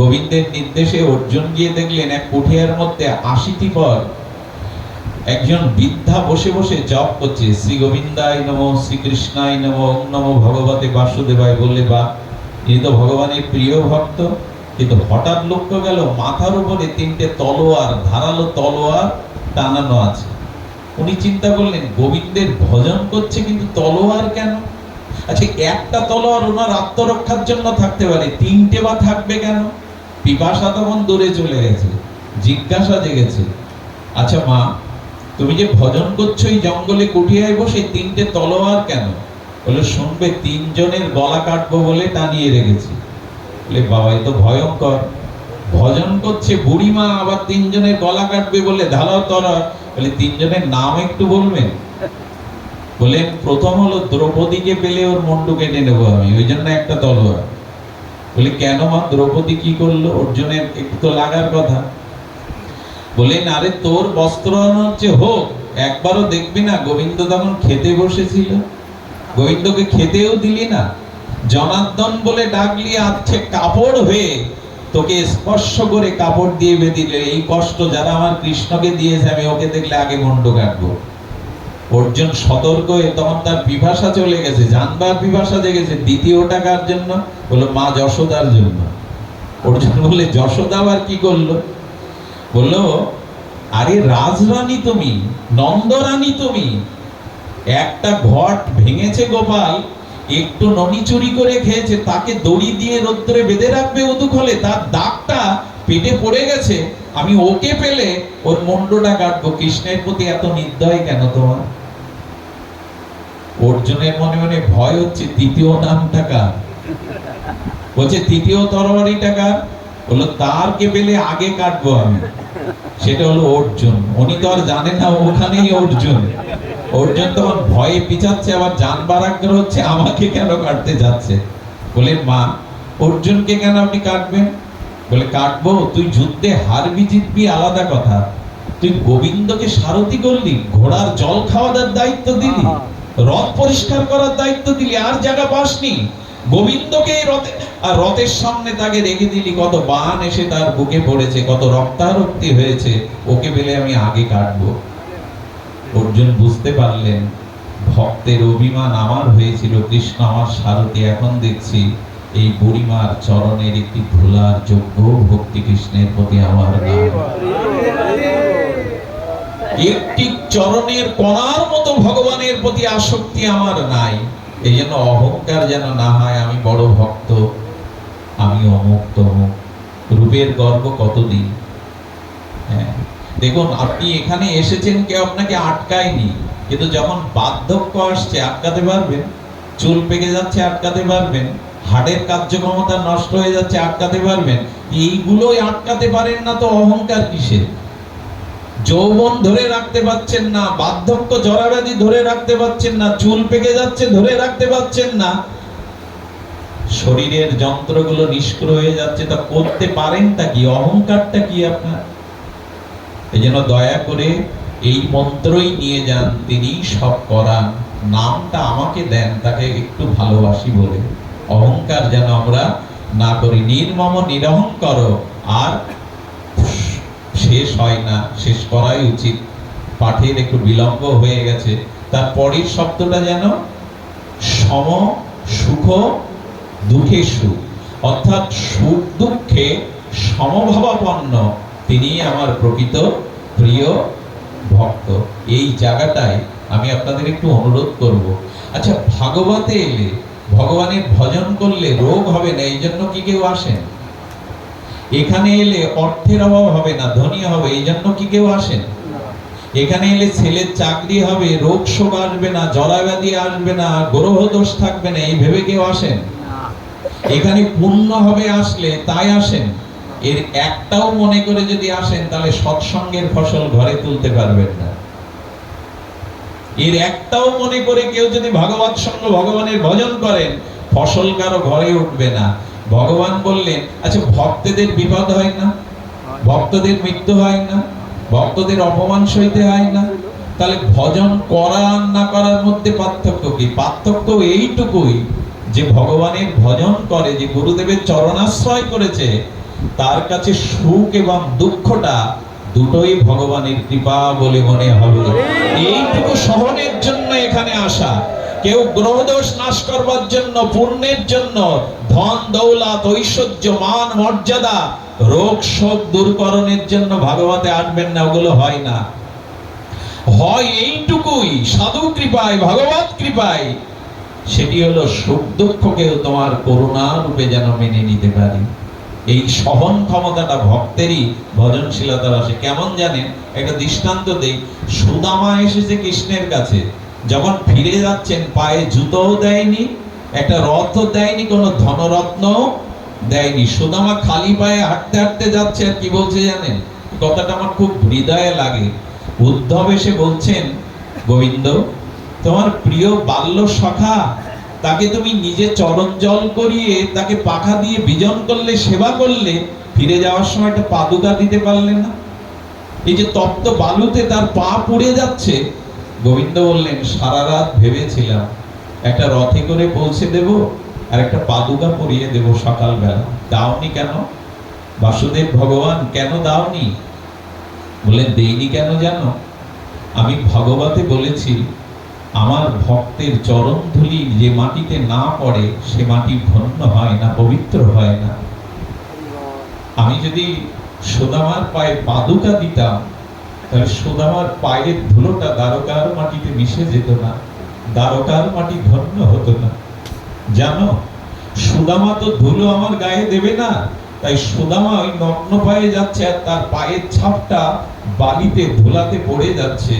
গোবিন্দের নির্দেশে অর্জুন গিয়ে দেখলেন এক কুঠিয়ার মধ্যে আশিটি পর একজন বৃদ্ধা বসে বসে জপ করছে, শ্রী গোবিন্দায় নম শ্রীকৃষ্ণায় নম নম ভগবতে বাসুদেবায়। বললে বা ইনি তো ভগবানের প্রিয় ভক্ত। কিন্তু হঠাৎ লক্ষ্য গেল, মাথার উপরে তিনটে তলোয়ার, ধারালো তলোয়ার টানানো আছে। উনি চিন্তা করলেন, গোবিন্দের ভজন করছে, কিন্তু তলোয়ার কেন? আচ্ছা একটা তলোয়ার ওনার আত্মরক্ষার জন্য থাকতে পারে, তিনটে বা থাকবে কেন? পিপাসা তখন দূরে চলে গেছে, জিজ্ঞাসা জেগেছে আচ্ছা মা, তুমি যে ভজন করছ এই জঙ্গলে কুটিয়ায় বসে তিনটে তলোয়ার কেন? বলে, শুনবে, তিনজনের গলা কাটবো বলে টানিয়ে রেখেছি। বলে, বাবা তো ভয়ঙ্কর। ভজন করছে বুড়িমা, আবার তিনজনের গলা কাটবে বলে ধারাও তরা বলে, তিনজনের নাম একটু বলবেন? বলেন প্রথম হলো দ্রৌপদীকে পেলে ওর মুন্ডু কেটে নেব আমি, ওই জন্য একটা তলোয়ার। বলে, কেন মা? দ্রৌপদী কি করল? অর্জুনের একটু তো লাগার কথা। বলেন আরে তোর বস্ত্র হচ্ছে হোক, একবারও দেখবি না, গোবিন্দ তখন খেতে বসেছিল। গোবিন্দকে খেতেও দিলি না। জনার্দন বলে ডাকলি আছে কাপড় হয়ে তোকে স্পর্শ করে কাপড় দিয়ে বেঁধিলে এই কষ্ট যারা আমার কৃষ্ণকে দিয়েছে, আমি ওকে দেখলে আগে মন্ড কাটবো। অর্জুন সতর্ক হয়ে তখন তার বিভাষা চলে গেছে, জানবার বিভাষা জেগেছে দ্বিতীয়টা কার জন্য? বলল, মা যশোদার জন্য। অর্জুন বলে যশোদা আবার কি করল? বলল, আরে রাজরানী তুমি, নন্দরানী তুমি, একটা ঘট ভেঙেছে গোপাল, একটু ননি চুরি করে খেয়েছে, তাকে দড়ি দিয়ে রোদ্রে বেঁধে রাখবে উদুখলে, তার দাগটা পেটে পড়ে গেছে, আমি ওকে পেলে ওর মুন্ডটা কাটবো, কৃষ্ণের প্রতি এত নির্দয় কেন তোমার? অর্জুনের মনে মনে ভয় হচ্ছে তৃতীয় নামটা কার বলছে তৃতীয় তরবারিটা কার বলল তার কে পেলে আগে কাটবো আমি। সেটা হলো অর্জুন। উনি তো আর জানে না ওখানেই অর্জুন। অর্জুন তখন ভয়ে পিছাচ্ছে, আবার জানবার আগ্রহ হচ্ছে, আমাকে কেন কাটতে যাচ্ছে? বলে, মা, অর্জুনকে কেন আপনি কাটবেন? বলে, কাটবো? তুই যুদ্ধে হারবি, জিতবি, আলাদা কথা। তুই গোবিন্দকে সারথি করলি, ঘোড়ার জল খাওয়ানোর দায়িত্ব দিলি। রথ পরিষ্কার করার দায়িত্ব দিলি আর জায়গা পাসনি। গোবিন্দকে রথে আর রথের সামনে তাকে রেখে দিলি কত বান এসে তার বুকে পড়েছে কত রক্তারক্তি হয়েছে ওকে পেলে আমি আগে কাটবো। অর্জুন বুঝতে পারলেন ভক্তের অভিমান আমার হয়েছিল কৃষ্ণ আমার সারথি এখন দেখছি এই বুড়িমার চরণের একটি ধুলার যোগ্য ভক্তি কৃষ্ণের প্রতি আমার নাম। একটি চরণের কণার মতো ভগবানের প্রতি আসক্তি আমার নাই। এই জন্য অহংকার যেন না হয়, আমি বড় ভক্ত আমি অমুক তমুক রূপের গর্ব কতদিন? হ্যাঁ। দেখুন, আপনি এখানে এসেছেন কেউ আপনাকে আটকায়নি, কিন্তু যখন বার্ধক্য আসছে, আটকাতে পারবেন। চুল পেকে যাচ্ছে, আটকাতে পারবেন। হাড়ের কার্যক্ষমতা নষ্ট হয়ে যাচ্ছে, আটকাতে পারবেন। এইগুলোই আটকাতে পারেন না তো অহংকার কিসের? যৌবন ধরে রাখতে পাচ্ছেন না, বার্ধক্য জরাব্যাধি ধরে রাখতে পাচ্ছেন না, চুল পেকে যাচ্ছে ধরে রাখতে পাচ্ছেন না। শরীরের যন্ত্রগুলো নিষ্ক্রিয় হয়ে যাচ্ছে, তা করতে পারেনটা কি? অহংকারটা কি আপনার? এই জন্য দয়া করে এই মন্ত্রই নিয়ে যান, তিনি সব করান। নামটা আমাকে দেন, তাকে একটু ভালোবাসি বলে। অহংকার যেন আমরা না করি। নির্মম নিরহংকর আর শেষ হয় না, শেষ করাই উচিত। পাঠের একটু বিলম্ব হয়ে গেছে। তার পরের শব্দটা যেন সম সুখ, দুঃখে সুখ অর্থাৎ সুখ, দুঃখে সমভাবাপন্ন। তিনি আমার প্রকৃত প্রিয় ভক্ত। এই জায়গাটায় আমি আপনাদের একটু অনুরোধ করব। আচ্ছা ভাগবতে এলে ভগবানের ভজন করলে রোগ হবে না এই জন্য কি কেউ আসেন? এখানে এলে অর্থের অভাব হবে না, ধনী হবে, এই জন্য কি কেউ আসেন এখানে এলে ছেলের চাকরি হবে, রোগ শোক আসবে না জরাব্যাধি আসবে না, গ্রহ দোষ থাকবে না, এই ভেবে কেউ আসেন এখানে পূর্ণ হবে আসলে তাই আসেন এর একটাও মনে করে যদি আসেন, তাহলে সৎসঙ্গের ফসল ঘরে তুলতে পারবেন না। এর একটাও মনে করে কেউ যদি ভগবত সঙ্গ ভগবানের ভজন করেন, ফসল কারও ঘরে উঠবে না। ভগবান বললেন আচ্ছা ভক্তদের বিপদ হয় না? ভক্তদের মৃত্যু হয় না? ভক্তদের অপমান সইতে হয় না? তাহলে ভজন করা আর না করার মধ্যে পার্থক্য কি? পার্থক্য এইটুকুই, যে ভগবানের ভজন করে, যে গুরুদেবের চরণাশ্রয় করেছে, তার কাছে সুখ এবং দুঃখটা দুটোই ভগবানের কৃপা বলে মনে হবে। এইটুকু সহনের জন্য এখানে আসা। কেউ গ্রহদোষ নাশ করবার জন্য, পুণ্যের জন্য, ধন, দৌলত, ঐশ্বর্য, মান, মর্যাদা, রোগ, শোক, দূরকরণের জন্য ভাগবতে আসবেন না, ওগুলো হয় না। হয় এইটুকুই, সাধু কৃপায়, ভগবত কৃপায়। সেটি হলো সুখ দুঃখকেও তোমার করুণা রূপে যেন মেনে নিতে পারি। এই সহন ক্ষমতাটা ভক্তেরই ভজনশীলতার আসে। কেমন জানেন? একটা দৃষ্টান্ত দেই। সুদামা এসেছে কৃষ্ণের কাছে। যখন ফিরে যাচ্ছেন, পায়ে জুতোও দেয়নি, একটা রথ দেয়নি, কোনো ধনরত্ন দেয়নি। সুদামা খালি পায়ে হাঁটতে হাঁটতে যাচ্ছে আর কি বলছে জানেন? কথাটা আমার খুব হৃদয়ে লাগে। উদ্ধব এসে বলছেন, গোবিন্দ, তোমার প্রিয় বাল্য সখা, তাকে তুমি নিজে চরণ জল করিয়ে, তাকে পাখা দিয়ে বিজন করলে, সেবা করলে, ফিরে যাওয়ার সময় একটা পাদুকা দিতে পারলে না? এই যে তপ্ত বালুতে তার পা পুড়ে যাচ্ছে গোবিন্দ বললেন, সারা রাত ভেবেছিলাম একটা রথে করে পৌঁছে দেব আর একটা পাদুকা পরিয়ে দেব সকালবেলা। দাওনি কেন? বাসুদেব ভগবান, কেন দাওনি? বললেন, দেইনি কেন জানো? আমি ভগবতে বলেছি, আমার ভক্তের চরণ ধুলি যে মাটিতে না পড়ে, সে মাটি ধন্য হয় না, পবিত্র হয় না। আমি যদি সুদামার পায়ে পাদুকা দিতাম সুদামার পায়ের ধুলোটা দ্বারকার মাটিতে মিশে যেত না, দ্বারকার মাটি ধন্য হতো না। জানো, সুদামা তো ধুলো আমার গায়ে দেবে না, তাই সুদামা ওই নগ্ন পায়ে যাচ্ছে আর তার পায়ের ছাপটা বালিতে ধুলাতে পড়ে যাচ্ছে।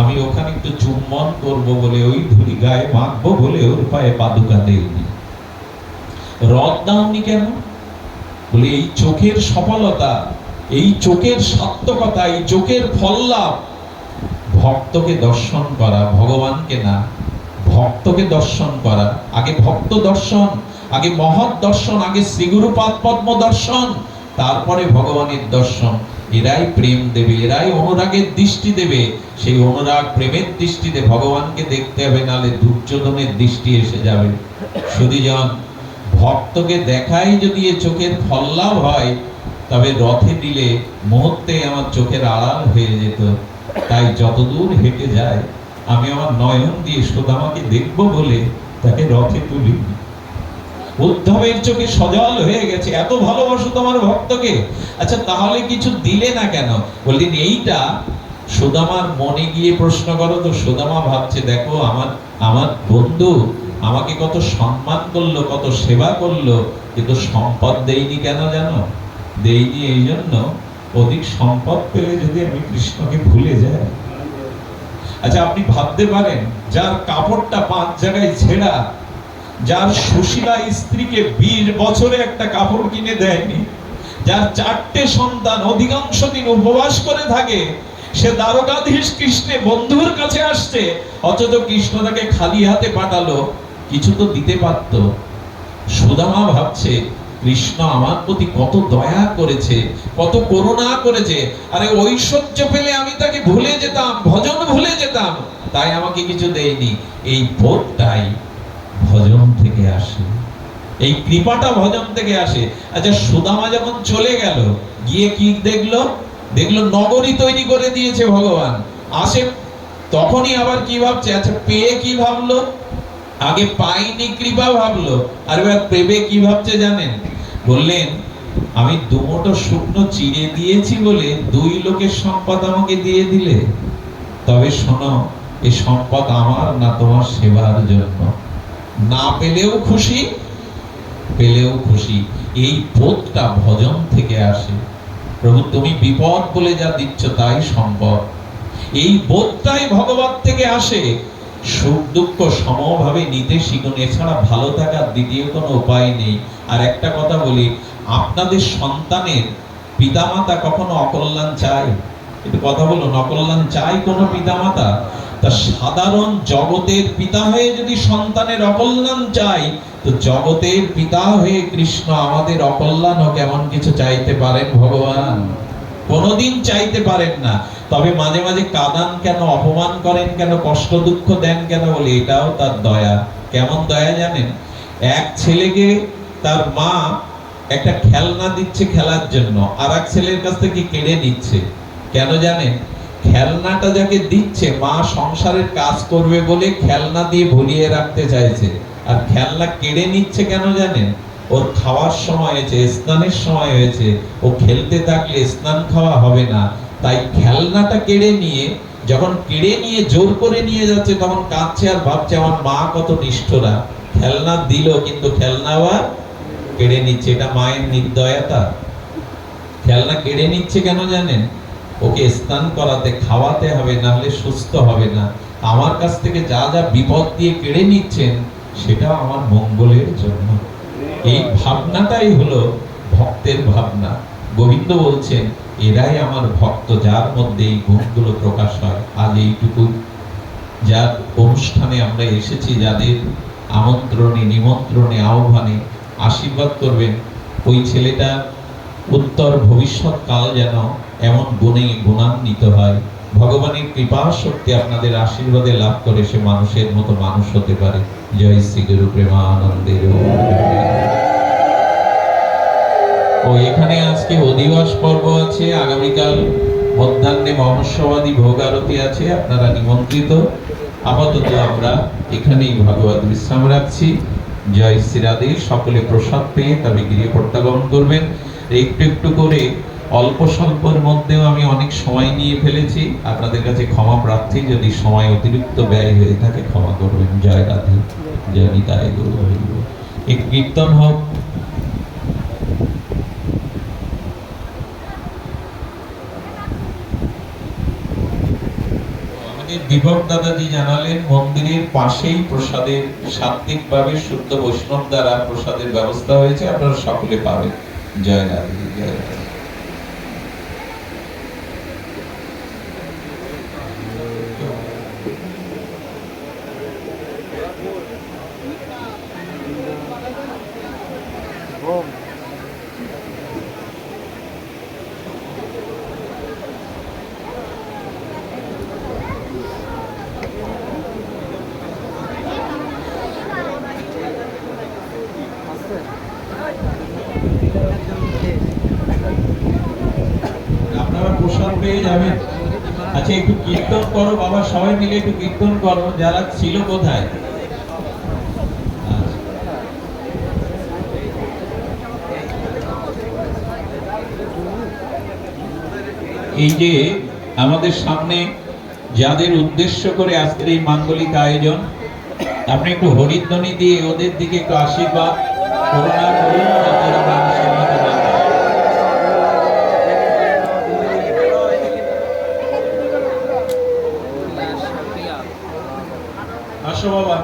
আমি ওখানে একটু চুম্বন করব বলে ওই ধুলি গায়ে মাখবো বলে ওর পায়ে পাদুকা দেয়নি রথ দাওনি কেন? বলে, এই চোখের সফলতা এই চোখের সার্থকতা এই চোখের ফল লাভ ভক্তকে দর্শন করা, ভগবানকে না, ভক্তকে দর্শন করা। আগে ভক্ত দর্শন, আগে মহৎ দর্শন, আগে শ্রীগুরুপাদ পদ্ম দর্শন, তারপরে ভগবানের দর্শন। এরাই প্রেম দেবে, এরাই অনুরাগের দৃষ্টি দেবে। সেই অনুরাগ প্রেমের দৃষ্টিতে ভগবানকে দেখতে হবে নালে দুর্যোধনের দৃষ্টি এসে যাবে। সুদীজন ভক্তকে দেখাই যদি এ চোখের ফল্লাভ হয় তবে রথে দিলে মুহূর্তে আমার চোখের আড়াল হয়ে যেত। তাই যতদূর হেঁটে যায়, আমি আমার নয়ন দিয়ে সুদামাকে দেখব বলে তাকে রথে তুলি উদ্ধবের চোখে সজল হয়ে গেছে, এত ভালোবাসো তোমার ভক্তকে। আচ্ছা তাহলে কিছু দিলে না কেন? বললেন, এইটা সুদামার মনে গিয়ে প্রশ্ন করো তো, সুদামা ভাবছে, দেখো, আমার আমার বন্ধু আমাকে কত সম্মান করল, কত সেবা করল, কিন্তু সম্পদ দেয়নি কেন জানো? দেইনি এই জন্য অধিক সম্পদ পেলে যদি আমি কৃষ্ণকে ভুলে যাই। আচ্ছা আপনি ভাবতে পারেন, যার কাপড়টা পাঁচ জায়গায় ছেঁড়া, যার সুশীলা স্ত্রীকে বিশ বছরে একটা কাপড় কিনে দেয়নি, যার চারটে সন্তান অধিকাংশ দিন উপবাস করে থাকে, সে দ্বারকাধীশ কৃষ্ণে বন্ধুর কাছে আসছে, অথচ কৃষ্ণ তাকে খালি হাতে পাঠালো, কিছু তো দিতে পারত। সুদামা ভাবছে কৃষ্ণ আমার প্রতি কত দয়া করেছে, কত করুণা করেছে। আরে ঐশ্বর্য পেলে আমি তাকে ভুলে যেতাম, ভজন ভুলে যেতাম, তাই আমাকে কিছু দেয়নি। এই বোধটাই ভজন থেকে আসে। এই কৃপাটা ভজন থেকে আসে। আচ্ছা সুদামা যখন চলে গেল, গিয়ে কি দেখল? দেখল নগরী তৈরি করে দিয়েছে ভগবান। আসে, তখনই আবার কি ভাবছে? আচ্ছা পেয়ে কি ভাবলো? আগে পাইনি কৃপা ভাবলো। আর এবার প্রেমে কি ভাবছে জানেন? বললেন, আমি দুমোটো শুকনো চিড়ে দিয়েছি বলে দুই লোকের সম্পদ আমাকে দিয়ে দিলে। তবে শোনো এই সম্পদ আমার না তোমার সেবার জন্য। না পেলেও খুশি পেলেও খুশি। এই বোধটা ভজন থেকে আসে। প্রভু, তুমি বিপদ বলে যা দিচ্ছ তাই সম্পদ। এই বোধটাই ভগবান থেকে আসে। সুখ দুঃখ সমভাবে নিতে শিখুন। এছাড়া ভালো থাকার দ্বিতীয় কোনো উপায় নেই। আর একটা কথা বলি, আপনাদের সন্তানের পিতামাতা কখনো অকল্যাণ চায়? একটু কথা বলুন, অকল্যাণ চাই কোনো পিতামাতা? তা সাধারণ জগতের পিতা হয়ে যদি সন্তানের অকল্যাণ চাই তো জগতের পিতা হয়ে কৃষ্ণ আমাদের অকল্যাণ ও কেমন কিছু চাইতে পারেন ভগবান? কোনোদিন চাইতে পারেন না। তবে মাঝে মাঝে কাদান কেন, অপমান করেন কেন, কষ্ট দুঃখ দেন কেন বলে, এটাও তার দয়া। কেমন দয়া জানেন? এক ছেলেকে তার মা একটা খেলনা দিচ্ছে খেলার জন্য আর এক ছেলের কাছ থেকে কেড়ে নিচ্ছে। কেন জানেন? খেলনাটা যাকে দিচ্ছে, মা সংসারের কাজ করবে বলে খেলনা দিয়ে ভুলিয়ে রাখতে চাইছে। আর খেলনা কেড়ে নিচ্ছে কেন জানেন? ওর খাওয়ার সময় হয়েছে, স্নানের সময় হয়েছে, ও খেলতে থাকলে স্নান খাওয়া হবে না। তাই খেলনাটা কেড়ে নিয়ে, যখন কেড়ে নিয়ে, জোর করে নিয়ে যাচ্ছে, তখন কাঁদছে আর ভাবছে, আমার মা কত নিষ্ঠরা। খেলনা দিল, কিন্তু খেলনা আবার কেড়ে নিচ্ছে, এটা মায়ের নির্দয়তা। খেলনা কেড়ে নিচ্ছে কেন জানেন? ওকে স্নান করাতে, খাওয়াতে হবে, না হলে সুস্থ হবে না। আমার কাছ থেকে যা যা বিপদ দিয়ে কেড়ে নিচ্ছেন সেটা আমার মঙ্গলের জন্য। এই ভাবনাটাই হলো ভক্তের ভাবনা। গোবিন্দ বলছেন, এরাই আমার ভক্ত, যার মধ্যে এই গুণগুলো প্রকাশ হয়, আজ এইটুকু। যার অনুষ্ঠানে আমরা এসেছি, যাদের আমন্ত্রণে, নিমন্ত্রণে, আহ্বানে আশীর্বাদ করবেন, ওই ছেলেটা উত্তর ভবিষ্যৎ কাল যেন এমন গুণে গুণান্বিত হয়। ভগবানের কৃপা শক্তি আপনাদের আশীর্বাদে লাভ করে সে মানুষের মতো মানুষ হতে পারে। জয় শ্রী গুরু প্রেমানন্দের ও এখানে আজকে অধিবাস পর্ব আছে। আগামীকাল মধ্যাহ্নে মহস্যবাদী ভোগ আরতি আছে। আপনারা নিমন্ত্রিত। আপাতত আমরা এখানেই ভগবত বিশ্রাম রাখছি। জয় শ্রীরাধে। সকলে প্রসাদ পেয়ে তবে গৃহে প্রত্যাগমন করবেন। একটু একটু করে অল্প স্বল্পর মধ্যেও আমি অনেক সময় নিয়ে ফেলেছি। আপনাদের কাছে ক্ষমা প্রার্থী, যদি সময় অতিরিক্ত ব্যয় হয়ে থাকে, ক্ষমা করবেন। জয় রাধে, জয় এক কীর্তন হোক। বিভব দাদাজি জানালেন, মন্দিরের পাশেই প্রসাদের সাত্বিকভাবে শুদ্ধ বৈষ্ণব দ্বারা প্রসাদের ব্যবস্থা হয়েছে। আপনারা সকলে পাবেন। জয় রাধে জয় রাধে আপনারা প্রসাদ পেয়ে যাবেন আচ্ছা একটু কীর্তন করো বাবা, সবাই মিলে একটু কীর্তন করো, যারা ছিল কোথায়। এই যে আমাদের সামনে যাদের উদ্দেশ্য করে আজকের এই মাঙ্গলিক আয়োজন, আপনি একটু হরিধ্বনি দিয়ে ওদের দিকে একটু আশীর্বাদ করুন যাতে ওরা মানুষের মতো না হয়। আসো বাবা